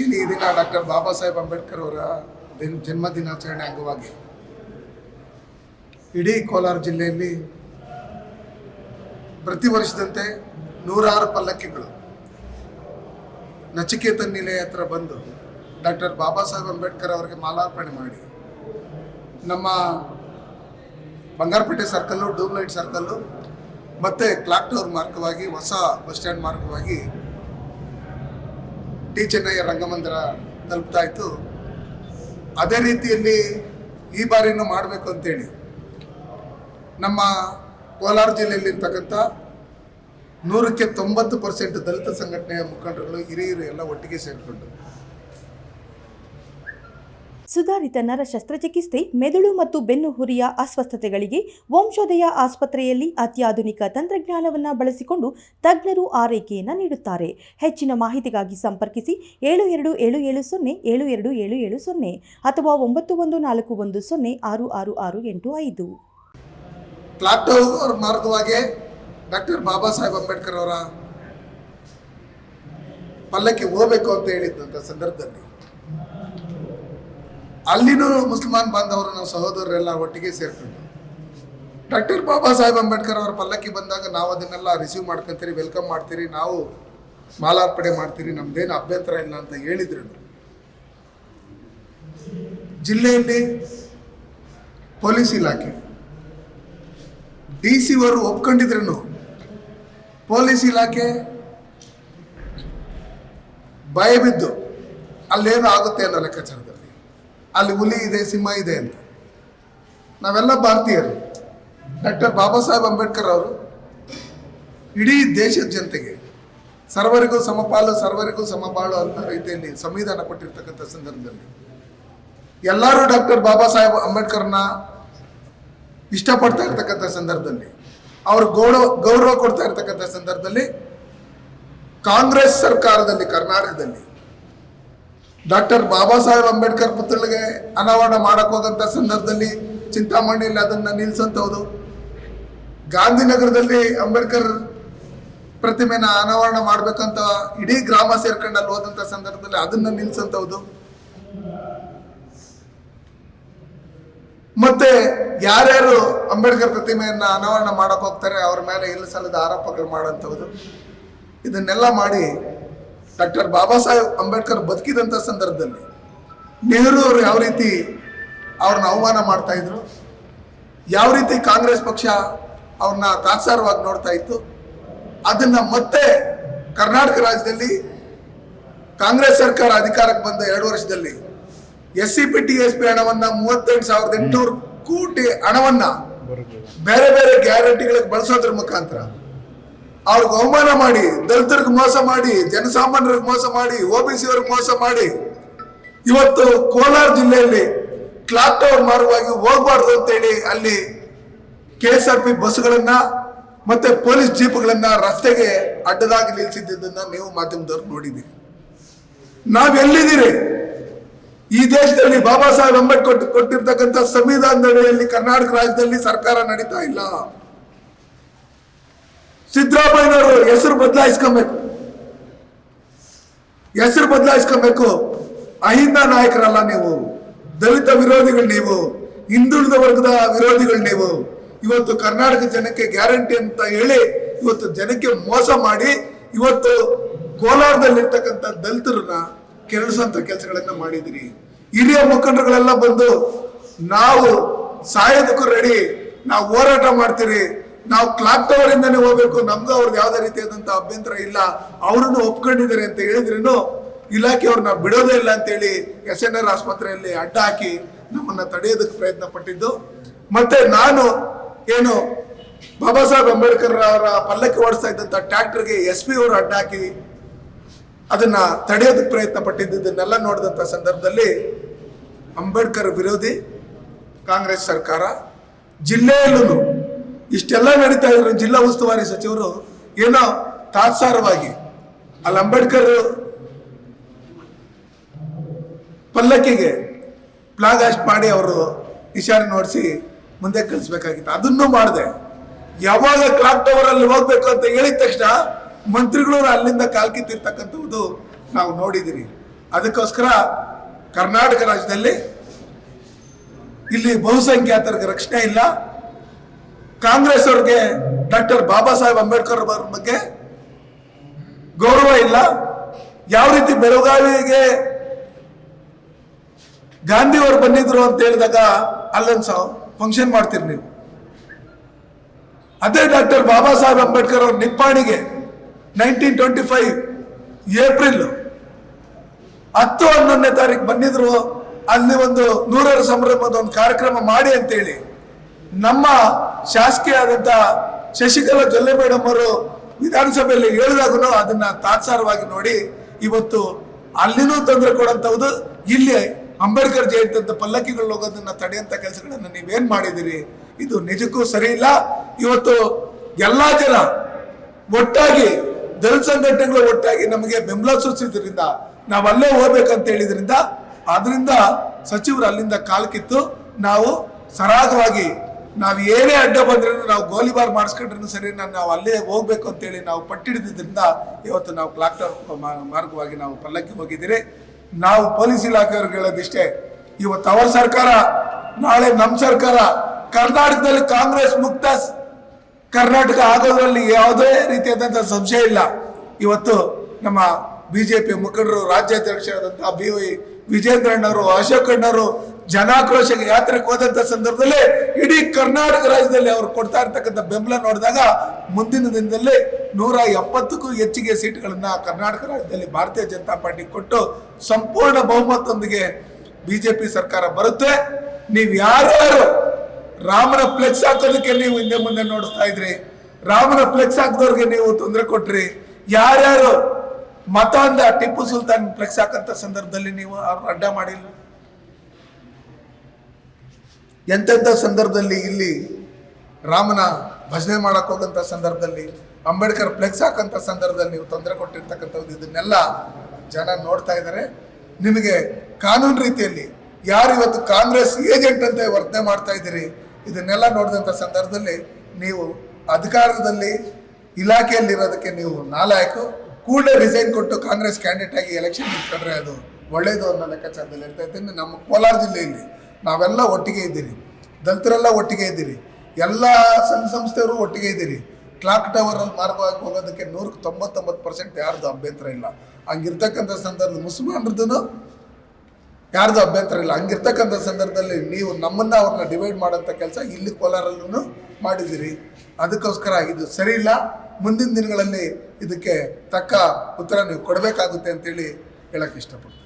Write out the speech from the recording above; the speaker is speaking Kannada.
ಏನು ಈ ದಿನ ಡಾಕ್ಟರ್ ಬಾಬಾ ಸಾಹೇಬ್ ಅಂಬೇಡ್ಕರ್ ಅವರ ದಿನ ಜನ್ಮ ದಿನಾಚರಣೆ ಅಂಗವಾಗಿ ಇಡೀ ಕೋಲಾರ ಜಿಲ್ಲೆಯಲ್ಲಿ ಪ್ರತಿ ವರ್ಷದಂತೆ ನೂರಾರು ಪಲ್ಲಕ್ಕಿಗಳು ನಚಿಕೇತ ನಿಲಯ ಹತ್ರ ಬಂದು ಡಾಕ್ಟರ್ ಬಾಬಾ ಸಾಹೇಬ್ ಅಂಬೇಡ್ಕರ್ ಅವರಿಗೆ ಮಾಲಾರ್ಪಣೆ ಮಾಡಿ ನಮ್ಮ Bangarapete circle, doom light circle, ಮತ್ತು ಕ್ಲಾಕ್ ಟವರ್ ಮಾರ್ಗವಾಗಿ, ಹೊಸ ಬಸ್ ಸ್ಟ್ಯಾಂಡ್ ಮಾರ್ಗವಾಗಿ ಟಿ ಚೆನ್ನಯ್ಯ ರಂಗಮಂದಿರ ತಲುಪ್ತಾ ಇತ್ತು ಅದೇ ರೀತಿಯಲ್ಲಿ ಈ ಬಾರಿನೂ ಮಾಡಬೇಕು ಅಂತೇಳಿ. ನಮ್ಮ ಕೋಲಾರ ಜಿಲ್ಲೆಯಲ್ಲಿರ್ತಕ್ಕಂಥ ನೂರಕ್ಕೆ ತೊಂಬತ್ತು ಪರ್ಸೆಂಟ್ ದಲಿತ ಸಂಘಟನೆಯ ಮುಖಂಡರುಗಳು ಹಿರಿಯರು ಎಲ್ಲ ಒಟ್ಟಿಗೆ ಸೇರಿಕೊಂಡು ಸುಧಾರಿತ ನರ ಶಸ್ತ್ರಚಿಕಿತ್ಸೆ ಮೆದುಳು ಮತ್ತು ಬೆನ್ನುಹುರಿಯ ಅಸ್ವಸ್ಥತೆಗಳಿಗೆ ವಂಶೋದಯ ಆಸ್ಪತ್ರೆಯಲ್ಲಿ ಅತ್ಯಾಧುನಿಕ ತಂತ್ರಜ್ಞಾನವನ್ನು ಬಳಸಿಕೊಂಡು ತಜ್ಞರು ಆರೈಕೆಯನ್ನು ನೀಡುತ್ತಾರೆ. ಹೆಚ್ಚಿನ ಮಾಹಿತಿಗಾಗಿ ಸಂಪರ್ಕಿಸಿ ಏಳು ಎರಡು ಏಳು ಏಳು ಸೊನ್ನೆ, ಏಳು ಎರಡು ಏಳು ಏಳು ಸೊನ್ನೆ ಅಥವಾ ಒಂಬತ್ತು ಒಂದು ನಾಲ್ಕು ಒಂದು ಸೊನ್ನೆ ಆರು ಆರು ಆರು ಎಂಟು ಐದು. ಮಾರ್ಗವಾಗಿ ಡಾಕ್ಟರ್ ಬಾಬಾ ಸಾಹೇಬ್ ಅಂಬೇಡ್ಕರ್ ಅವರ ಪಲ್ಲಕ್ಕೆ ಹೋಗಬೇಕು ಅಂತ ಹೇಳಿದ್ದಂಥ ಸಂದರ್ಭದಲ್ಲಿ ಅಲ್ಲಿನೂ ಮುಸಲ್ಮಾನ್ ಬಾಂಧವರು ನಾವು ಸಹೋದರರೆಲ್ಲ ಒಟ್ಟಿಗೆ ಸೇರ್ಕೊಂಡು. ಡಾಕ್ಟರ್ ಬಾಬಾ ಸಾಹೇಬ್ ಅಂಬೇಡ್ಕರ್ ಅವರ ಪಲ್ಲಕ್ಕಿ ಬಂದಾಗ ನಾವು ಅದನ್ನೆಲ್ಲ ರಿಸೀವ್ ಮಾಡ್ಕೊಂತೀರಿ ವೆಲ್ಕಮ್ ಮಾಡ್ತೀರಿ, ನಾವು ಮಾಲಾರ್ಪಣೆ ಮಾಡ್ತೀರಿ, ನಮ್ದೇನು ಅಭ್ಯಂತರ ಇಲ್ಲ ಅಂತ ಹೇಳಿದ್ರು. ಜಿಲ್ಲೆಯಲ್ಲಿ ಪೊಲೀಸ್ ಇಲಾಖೆ ಡಿ ಸಿ ಅವರು ಒಪ್ಕೊಂಡಿದ್ರು ಪೊಲೀಸ್ ಇಲಾಖೆ ಭಯ ಬಿದ್ದು ಅಲ್ಲೇನು ಆಗುತ್ತೆ ಅನ್ನೋ ಲೆಕ್ಕಾಚಾರದಲ್ಲಿ. ಅಲ್ಲಿ ಹುಲಿ ಇದೆ, ಸಿಂಹ ಇದೆ ಅಂತ. ನಾವೆಲ್ಲ ಭಾರತೀಯರು. ಡಾಕ್ಟರ್ ಬಾಬಾ ಸಾಹೇಬ್ ಅಂಬೇಡ್ಕರ್ ಅವರು ಇಡೀ ದೇಶದ ಜನತೆಗೆ ಸರ್ವರಿಗೂ ಸಮಪಾಲು ಸರ್ವರಿಗೂ ಸಮಪಾಲು ಅಂತ ರೀತಿಯಲ್ಲಿ ಸಂವಿಧಾನ ಕೊಟ್ಟಿರ್ತಕ್ಕಂಥ ಸಂದರ್ಭದಲ್ಲಿ ಎಲ್ಲರೂ ಡಾಕ್ಟರ್ ಬಾಬಾ ಸಾಹೇಬ್ ಅಂಬೇಡ್ಕರ್ನ ಇಷ್ಟಪಡ್ತಾ ಇರ್ತಕ್ಕಂಥ ಸಂದರ್ಭದಲ್ಲಿ, ಅವ್ರು ಗೌರವ ಗೌರವ ಕೊಡ್ತಾ ಇರ್ತಕ್ಕಂಥ ಸಂದರ್ಭದಲ್ಲಿ ಕಾಂಗ್ರೆಸ್ ಸರ್ಕಾರದಲ್ಲಿ, ಕರ್ನಾಟಕದಲ್ಲಿ ಡಾಕ್ಟರ್ ಬಾಬಾ ಸಾಹೇಬ್ ಅಂಬೇಡ್ಕರ್ ಪುತ್ಥಳಿಗೆ ಅನಾವರಣ ಮಾಡಕ್ ಹೋದಂಥ ಸಂದರ್ಭದಲ್ಲಿ ಚಿಂತಾಮಣಿಯಲ್ಲಿ ಅದನ್ನ ನಿಲ್ಸಂತವ್ದು ಗಾಂಧಿನಗರದಲ್ಲಿ ಅಂಬೇಡ್ಕರ್ ಪ್ರತಿಮೆನ ಅನಾವರಣ ಮಾಡ್ಬೇಕಂತ ಇಡೀ ಗ್ರಾಮ ಸೇರ್ಕೊಂಡು ಅಲ್ಲಿ ಹೋದಂಥ ಸಂದರ್ಭದಲ್ಲಿ ಅದನ್ನ ನಿಲ್ಸಂತವ್ದು ಮತ್ತೆ ಯಾರ್ಯಾರು ಅಂಬೇಡ್ಕರ್ ಪ್ರತಿಮೆಯನ್ನ ಅನಾವರಣ ಮಾಡಕ್ ಹೋಗ್ತಾರೆ, ಅವ್ರ ಮೇಲೆ ಇಲ್ಲಿ ಸಲ್ಲದ ಆರೋಪಗಳು ಮಾಡೋಂಥದ್ದು ಇದನ್ನೆಲ್ಲ ಮಾಡಿ ಡಾಕ್ಟರ್ ಬಾಬಾ ಸಾಹೇಬ್ ಅಂಬೇಡ್ಕರ್ ಬದುಕಿದಂಥ ಸಂದರ್ಭದಲ್ಲಿ ನೆಹರು ಅವರು ಯಾವ ರೀತಿ ಅವ್ರನ್ನ ಅವಮಾನ ಮಾಡ್ತಾ ಇದ್ರು? ಯಾವ ರೀತಿ ಕಾಂಗ್ರೆಸ್ ಪಕ್ಷ ಅವ್ರನ್ನ ತಾತ್ಸಾರವಾಗಿ ನೋಡ್ತಾ ಇತ್ತು? ಅದನ್ನ ಮತ್ತೆ ಕರ್ನಾಟಕ ರಾಜ್ಯದಲ್ಲಿ ಕಾಂಗ್ರೆಸ್ ಸರ್ಕಾರ ಅಧಿಕಾರಕ್ಕೆ ಬಂದ ಎರಡು ವರ್ಷದಲ್ಲಿ S C P T S P ಹಣವನ್ನ ಮೂವತ್ತೆಂಟು ಸಾವಿರದ ಎಂಟುನೂರು ಕೋಟಿ ಹಣವನ್ನ ಬೇರೆ ಬೇರೆ ಗ್ಯಾರಂಟಿಗಳಿಗೆ ಬಳಸೋದ್ರ ಮುಖಾಂತರ ಅವ್ರಿಗೆ ಅವಮಾನ ಮಾಡಿ, ದಲಿತರಿಗೆ ಮೋಸ ಮಾಡಿ, ಜನಸಾಮಾನ್ಯರಿಗೆ ಮೋಸ ಮಾಡಿ, ಒ ಬಿ ಸಿ ಮೋಸ ಮಾಡಿ. ಇವತ್ತು ಕೋಲಾರ ಜಿಲ್ಲೆಯಲ್ಲಿ ಕ್ಲಾಕ್ ಟವರ್ ಮಾರ್ಗವಾಗಿ ಹೋಗಬಾರ್ದು ಅಂತೇಳಿ ಅಲ್ಲಿ ಕೆ ಎಸ್ ಆರ್ ಪಿ ಬಸ್ಗಳನ್ನ ಮತ್ತೆ ಪೊಲೀಸ್ ಜೀಪ್ಗಳನ್ನ ರಸ್ತೆಗೆ ಅಡ್ಡದಾಗಿ ನಿಲ್ಲಿಸಿದ್ದನ್ನ ನೀವು ಮಾಧ್ಯಮದವ್ರು ನೋಡಿದ್ದೀರಿ. ನಾವೆಲ್ಲಿದ್ದೀರಿ ಈ ದೇಶದಲ್ಲಿ ಬಾಬಾ ಸಾಹೇಬ್ ಅಂಬೇಡ್ಕರ್ ಕೊಟ್ಟಿರ್ತಕ್ಕಂಥ ಸಂವಿಧಾನದ ಕರ್ನಾಟಕ ರಾಜ್ಯದಲ್ಲಿ ಸರ್ಕಾರ ನಡೀತಾ ಇಲ್ಲ. ಸಿದ್ದರಾಮಯ್ಯನವರು ಹೆಸರು ಬದಲಾಯಿಸ್ಕೊಬೇಕು. ಹೆಸರು ಬದಲಾಯಿಸ್ಕೊಬೇಕು. ಅಹಿಂದ ನಾಯಕರಲ್ಲ ನೀವು. ದಲಿತ ವಿರೋಧಿಗಳು ನೀವು. ಹಿಂದುಳಿದ ವರ್ಗದ ವಿರೋಧಿಗಳು ನೀವು. ಇವತ್ತು ಕರ್ನಾಟಕ ಜನಕ್ಕೆ ಗ್ಯಾರಂಟಿ ಅಂತ ಹೇಳಿ ಇವತ್ತು ಜನಕ್ಕೆ ಮೋಸ ಮಾಡಿ ಇವತ್ತು ಕೋಲಾರದಲ್ಲಿರ್ತಕ್ಕಂಥ ದಲಿತರನ್ನ ಕೆರಳಿಸುವಂತ ಕೆಲಸಗಳನ್ನ ಮಾಡಿದಿರಿ ಹಿರಿಯ ಮುಖಂಡರುಗಳೆಲ್ಲ ಬಂದು ನಾವು ಸಾಯೋದಕ್ಕೂ ರೆಡಿ ನಾವು ಹೋರಾಟ ಮಾಡ್ತೀರಿ. ನಾವು ಕ್ಲಾಕ್ ಟವರ್ ಇಂದಾನೆ ಹೋಗ್ಬೇಕು, ನಮ್ದು ಅವ್ರದ್ದು ಯಾವ್ದೇ ರೀತಿಯಾದಂತ ಅಭ್ಯಂತರ ಇಲ್ಲ, ಅವರನ್ನು ಒಪ್ಕೊಂಡಿದ್ದಾರೆ ಅಂತ ಹೇಳಿದ್ರೇನು ಇಲಾಖೆಯವ್ರನ್ನ ಬಿಡೋದೇ ಇಲ್ಲ ಅಂತೇಳಿ ಎಸ್ ಎನ್ ಆರ್ ಆಸ್ಪತ್ರೆಯಲ್ಲಿ ಅಡ್ಡ ಹಾಕಿ ನಮ್ಮನ್ನ ತಡೆಯೋದಕ್ಕೆ ಪ್ರಯತ್ನ ಪಟ್ಟಿದ್ದು. ಮತ್ತೆ ನಾನು ಏನು ಬಾಬಾ ಸಾಹೇಬ್ ಅಂಬೇಡ್ಕರ್ ಅವರ ಪಲ್ಲಕ್ಕಿ ಓಡಿಸ್ತಾ ಇದ್ದಂತ ಟ್ರ್ಯಾಕ್ಟರ್ಗೆ ಎಸ್ ಪಿ ಅವರು ಅಡ್ಡ ಹಾಕಿ ಅದನ್ನ ತಡೆಯೋದಕ್ಕೆ ಪ್ರಯತ್ನ ಪಟ್ಟಿದ್ದನ್ನೆಲ್ಲ ನೋಡಿದಂಥ ಸಂದರ್ಭದಲ್ಲಿ ಅಂಬೇಡ್ಕರ್ ವಿರೋಧಿ ಕಾಂಗ್ರೆಸ್ ಸರ್ಕಾರ ಜಿಲ್ಲೆಯಲ್ಲೂ ಇಷ್ಟೆಲ್ಲ ನಡೀತಾ ಇದ್ರು ಜಿಲ್ಲಾ ಉಸ್ತುವಾರಿ ಸಚಿವರು ಏನೋ ತಾತ್ಸಾರವಾಗಿ. ಅಲ್ಲಿ ಅಂಬೇಡ್ಕರ್ ಪಲ್ಲಕ್ಕಿಗೆ ಫ್ಲಾಗ್ ಆಸ್ಟ್ ಮಾಡಿ ಅವರು ನಿಶಾನೆ ನೋಡಿಸಿ ಮುಂದೆ ಕಳಿಸ್ಬೇಕಾಗಿತ್ತು. ಅದನ್ನು ಮಾಡಿದೆ. ಯಾವಾಗ ಕ್ಲಾಕ್ ಟವರ್ ಅಲ್ಲಿ ಹೋಗ್ಬೇಕು ಅಂತ ಹೇಳಿದ ತಕ್ಷಣ ಮಂತ್ರಿಗಳು ಅಲ್ಲಿಂದ ಕಾಲ್ ಕಿತ್ತಿರ್ತಕ್ಕಂಥದ್ದು ನಾವು ನೋಡಿದಿರಿ. ಅದಕ್ಕೋಸ್ಕರ ಕರ್ನಾಟಕ ರಾಜ್ಯದಲ್ಲಿ ಇಲ್ಲಿ ಬಹುಸಂಖ್ಯಾತರಿಗೆ ರಕ್ಷಣೆ ಇಲ್ಲ. ಕಾಂಗ್ರೆಸ್ ಅವ್ರಿಗೆ ಡಾಕ್ಟರ್ ಬಾಬಾ ಸಾಹೇಬ್ ಅಂಬೇಡ್ಕರ್ ಅವರ ಬಗ್ಗೆ ಗೌರವ ಇಲ್ಲ. ಯಾವ ರೀತಿ ಬೆಳಗಾವಿಗೆ ಗಾಂಧಿ ಅವರು ಬಂದಿದ್ರು ಅಂತ ಹೇಳಿದಾಗ ಅಲ್ಲೊಂದು ಸಹ ಫಂಕ್ಷನ್ ಮಾಡ್ತೀರಿ ನೀವು. ಅದೇ ಡಾಕ್ಟರ್ ಬಾಬಾ ಸಾಹೇಬ್ ಅಂಬೇಡ್ಕರ್ ಅವ್ರ ನಿಪ್ಪಾಣಿಗೆ ನೈನ್ಟೀನ್ ಟ್ವೆಂಟಿ ಫೈವ್ ಏಪ್ರಿಲ್ ಹತ್ತು ಹನ್ನೊಂದನೇ ತಾರೀಕು ಬಂದಿದ್ರು, ಅಲ್ಲಿ ಒಂದು ನೂರರ ಸಂಭ್ರಮದ ಒಂದು ಕಾರ್ಯಕ್ರಮ ಮಾಡಿ ಅಂತೇಳಿ ನಮ್ಮ ಶಾಸಕಿ ಆದಂತ ಶಶಿಕಲಾ ಜೊಲ್ಲೆ ಮೇಡಮ್ ಅವರು ವಿಧಾನಸಭೆಯಲ್ಲಿ ಹೇಳಿದಾಗೂ ಅದನ್ನ ತಾತ್ಸಾರವಾಗಿ ನೋಡಿ ಇವತ್ತು ಅಲ್ಲಿನೂ ತೊಂದರೆ ಕೊಡಂತವದು, ಇಲ್ಲಿ ಅಂಬೇಡ್ಕರ್ ಜಯಂತಿ ಅಂತ ಪಲ್ಲಕ್ಕಿಗಳು ಹೋಗೋದನ್ನ ತಡೆಯಂತ ಕೆಲಸಗಳನ್ನ ನೀವೇನ್ ಮಾಡಿದಿರಿ? ಇದು ನಿಜಕ್ಕೂ ಸರಿ ಇಲ್ಲ ಇವತ್ತು ಎಲ್ಲಾ ಜನ ಒಟ್ಟಾಗಿ ದಲಿತ ಸಂಘಟನೆಗಳು ಒಟ್ಟಾಗಿ ನಮಗೆ ಬೆಂಬಲ ಸೂಚಿಸಿದ್ರಿಂದ ನಾವು ಅಲ್ಲೇ ಹೋಗ್ಬೇಕಂತ ಹೇಳಿದ್ರಿಂದ ಅದರಿಂದ ಸಚಿವರು ಅಲ್ಲಿಂದ ಕಾಲ್ ಕಿತ್ತು ನಾವು ಸರಾಗವಾಗಿ ನಾವು ಏನೇ ಅಡ್ಡ ಬಂದ್ರೂ ನಾವು ಗೋಲಿಬಾರ್ ಮಾಡಿಸ್ಕೊಂಡ್ರೂ ಸರಿ, ನಾನು ನಾವು ಅಲ್ಲೇ ಹೋಗ್ಬೇಕು ಅಂತೇಳಿ ನಾವು ಪಟ್ಟಿಡಿದ್ರಿಂದ ಇವತ್ತು ನಾವು ಕ್ಲಾಕ್ ಮಾರ್ಗವಾಗಿ ನಾವು ಪಲ್ಲಕ್ಕಿ ಹೋಗಿದ್ದೀರಿ. ನಾವು ಪೊಲೀಸ್ ಇಲಾಖೆಯವ್ರಿಗೆ ಹೇಳೋದಿಷ್ಟೇ ಇವತ್ತು ಅವರ ಸರ್ಕಾರ, ನಾಳೆ ನಮ್ಮ ಸರ್ಕಾರ, ಕರ್ನಾಟಕದಲ್ಲಿ ಕಾಂಗ್ರೆಸ್ ಮುಕ್ತ ಕರ್ನಾಟಕ ಆಗೋದ್ರಲ್ಲಿ ಯಾವುದೇ ರೀತಿಯಾದಂಥ ಸಂಶಯ ಇಲ್ಲ. ಇವತ್ತು ನಮ್ಮ ಬಿಜೆಪಿ ಮುಖಂಡರು, ರಾಜ್ಯಾಧ್ಯಕ್ಷರಾದಂತಹ ಬಿ ವೈ ವಿಜೇಂದ್ರಣ್ಣವರು ಅಶೋಕ್ ಅಣ್ಣವರು ಜನಾಕ್ರೋಶ ಯಾತ್ರೆಗೆ ಹೋದಂತ ಸಂದರ್ಭದಲ್ಲಿ ಇಡೀ ಕರ್ನಾಟಕ ರಾಜ್ಯದಲ್ಲಿ ಅವರು ಕೊಡ್ತಾ ಇರ್ತಕ್ಕಂಥ ಬೆಂಬಲ ನೋಡಿದಾಗ ಮುಂದಿನ ದಿನದಲ್ಲಿ ನೂರ ಎಪ್ಪತ್ತಕ್ಕೂ ಹೆಚ್ಚಿಗೆ ಸೀಟ್ಗಳನ್ನ ಕರ್ನಾಟಕ ರಾಜ್ಯದಲ್ಲಿ ಭಾರತೀಯ ಜನತಾ ಪಾರ್ಟಿ ಕೊಟ್ಟು ಸಂಪೂರ್ಣ ಬಹುಮತದೊಂದಿಗೆ ಬಿಜೆಪಿ ಸರ್ಕಾರ ಬರುತ್ತೆ. ನೀವು ಯಾರ್ಯಾರು ರಾಮನ ಫ್ಲೆಕ್ಸ್ ಹಾಕೋದಕ್ಕೆ ನೀವು ಹಿಂದೆ ಮುಂದೆ ನೋಡಿಸ್ತಾ ಇದ್ರಿ, ರಾಮನ ಫ್ಲೆಕ್ಸ್ ಹಾಕಿದವ್ರಿಗೆ ನೀವು ತೊಂದರೆ ಕೊಟ್ರಿ, ಯಾರ್ಯಾರು ಮತ ಅಂದ ಟಿಪ್ಪು ಸುಲ್ತಾನ್ ಫ್ಲೆಕ್ಸ್ ಹಾಕಂತ ಸಂದರ್ಭದಲ್ಲಿ ನೀವು ಅವ್ರನ್ನ ಅಡ್ಡ ಮಾಡಿಲ್ಲ. ಎಂತೆಂಥ ಸಂದರ್ಭದಲ್ಲಿ ಇಲ್ಲಿ ರಾಮನ ಭಜನೆ ಮಾಡಕ್ ಹೋಗಂತ ಸಂದರ್ಭದಲ್ಲಿ, ಅಂಬೇಡ್ಕರ್ ಫ್ಲೆಕ್ಸ್ ಹಾಕಂತ ಸಂದರ್ಭದಲ್ಲಿ ನೀವು ತೊಂದರೆ ಕೊಟ್ಟಿರ್ತಕ್ಕಂಥದ್ದು, ಇದನ್ನೆಲ್ಲ ಜನ ನೋಡ್ತಾ ಇದ್ದಾರೆ. ನಿಮಗೆ ಕಾನೂನು ರೀತಿಯಲ್ಲಿ ಯಾರು ಇವತ್ತು ಕಾಂಗ್ರೆಸ್ ಏಜೆಂಟ್ ಅಂತ ವರ್ತನೆ ಮಾಡ್ತಾ ಇದ್ದೀರಿ, ಇದನ್ನೆಲ್ಲ ನೋಡಿದಂಥ ಸಂದರ್ಭದಲ್ಲಿ ನೀವು ಅಧಿಕಾರದಲ್ಲಿ, ಇಲಾಖೆಯಲ್ಲಿರೋದಕ್ಕೆ ನೀವು ನಾಲಾಯಕು ಕೂಡಲೇ ರಿಸೈನ್ ಕೊಟ್ಟು ಕಾಂಗ್ರೆಸ್ ಕ್ಯಾಂಡಿಡೇಟ್ ಆಗಿ ಎಲೆಕ್ಷನ್ ನಿಂತ್ಕೊಂಡ್ರೆ ಅದು ಒಳ್ಳೆಯದು ಅನ್ನೋ ಲೆಕ್ಕಾಚಾರದಲ್ಲಿ ಇರ್ತಾ ನಮ್ಮ ಕೋಲಾರ ಜಿಲ್ಲೆಯಲ್ಲಿ ನಾವೆಲ್ಲ ಒಟ್ಟಿಗೆ ಇದ್ದೀರಿ. ದಲಿತರೆಲ್ಲ ಒಟ್ಟಿಗೆ ಇದ್ದೀರಿ. ಎಲ್ಲ ಸಂಘ ಸಂಸ್ಥೆಯವರು ಒಟ್ಟಿಗೆ ಇದ್ದೀರಿ. ಕ್ಲಾಕ್ ಟವರಲ್ಲಿ ಮಾರ್ಗವಾಗಿ ಹೋಗೋದಕ್ಕೆ ನೂರಕ್ಕೆ ತೊಂಬತ್ತೊಂಬತ್ತು ಪರ್ಸೆಂಟ್ ಯಾರ್ದು ಅಭ್ಯಂತರ ಇಲ್ಲ. ಹಂಗಿರ್ತಕ್ಕಂಥ ಸಂದರ್ಭದಲ್ಲಿ ಮುಸಲ್ಮಾನರದ್ದು ಯಾರ್ದು ಅಭ್ಯಂತರ ಇಲ್ಲ. ಹಂಗಿರ್ತಕ್ಕಂಥ ಸಂದರ್ಭದಲ್ಲಿ ನೀವು ನಮ್ಮನ್ನ ಅವ್ರನ್ನ ಡಿವೈಡ್ ಮಾಡೋಂಥ ಕೆಲಸ ಇಲ್ಲಿ ಕೋಲಾರಲ್ಲೂ ಮಾಡಿದ್ದೀರಿ. ಅದಕ್ಕೋಸ್ಕರ ಇದು ಸರಿ ಇಲ್ಲ. ಮುಂದಿನ ದಿನಗಳಲ್ಲಿ ಇದಕ್ಕೆ ತಕ್ಕ ಉತ್ತರ ನೀವು ಕೊಡಬೇಕಾಗುತ್ತೆ ಅಂತೇಳಿ ಹೇಳಕ್ಕೆ ಇಷ್ಟಪಡ್ತೀನಿ.